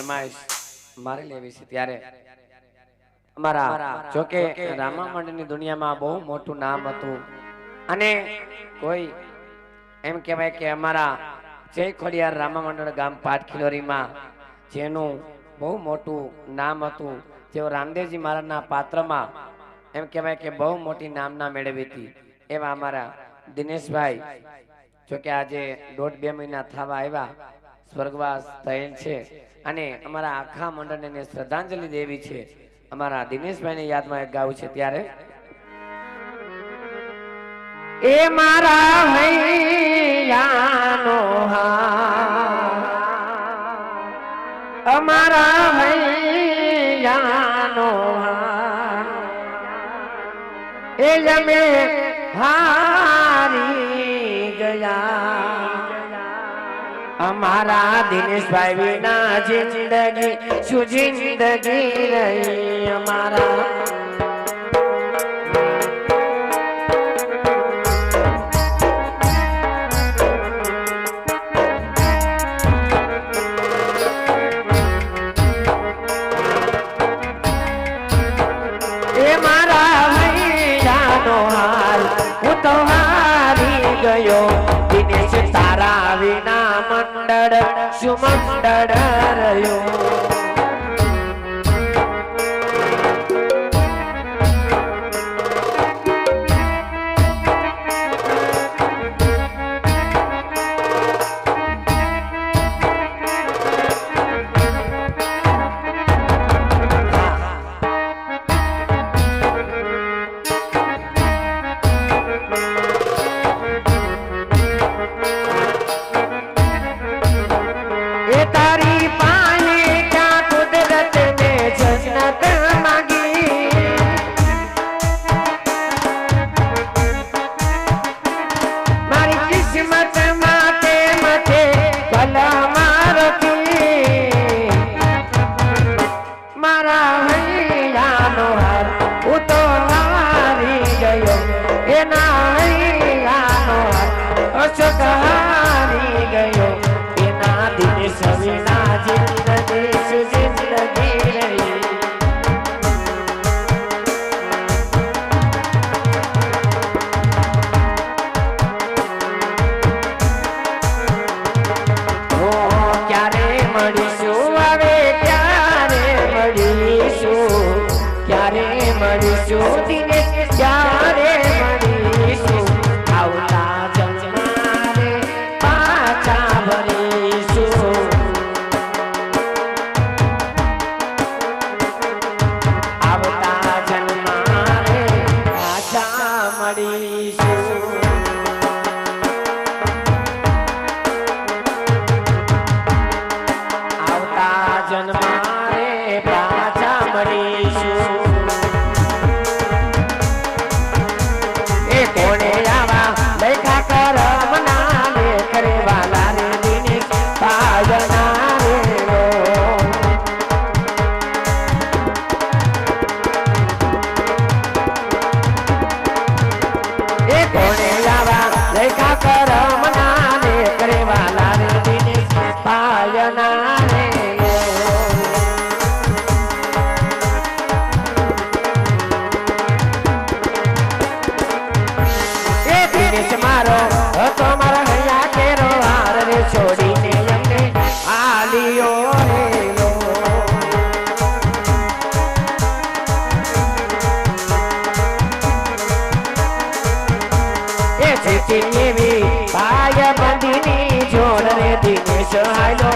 ફરમાઈશ મારી લેવી છે ત્યારે. અમારા જોકે રામા મંડળની દુનિયામાં બહુ મોટું નામ હતું. અને કોઈ એમ કહેવાય કે અમારા જય ખોડિયાર રામામંડળ ગામ પાટખિલોરીમાં, જેનું બહુ મોટું નામ હતું, જેઓ રામદેવજી મહારાજના પાત્રમાં એમ કહેવાય કે બહુ મોટી નામના મેળવી હતી, એવા અમારા દિનેશભાઈ, જોકે આજે દોઢ બે મહિના થવા આવ્યા સ્વર્ગવાસ થયેલ છે. અને અમારા આખા મંડળને શ્રદ્ધાંજલિ દેવી છે. અમારા દિનેશભાઈની યાદમાં એક ગાવું છે ત્યારે. એ મારા હૈયાનો હા અમારા હૈયાનો હા એ જમે હારી અમારા દિનેશભાઈ વિના જિંદગી શું જિંદગી રહી અમારા? ગયો. દિનેશ વિના મંડળ શું મંડળ રહ્યો એના વિના જિંદગી શું જિંદગી મળીશું? દિનેશ Yeshua. ભાઈ બંધીની જોડ રે દિનેશ હાલો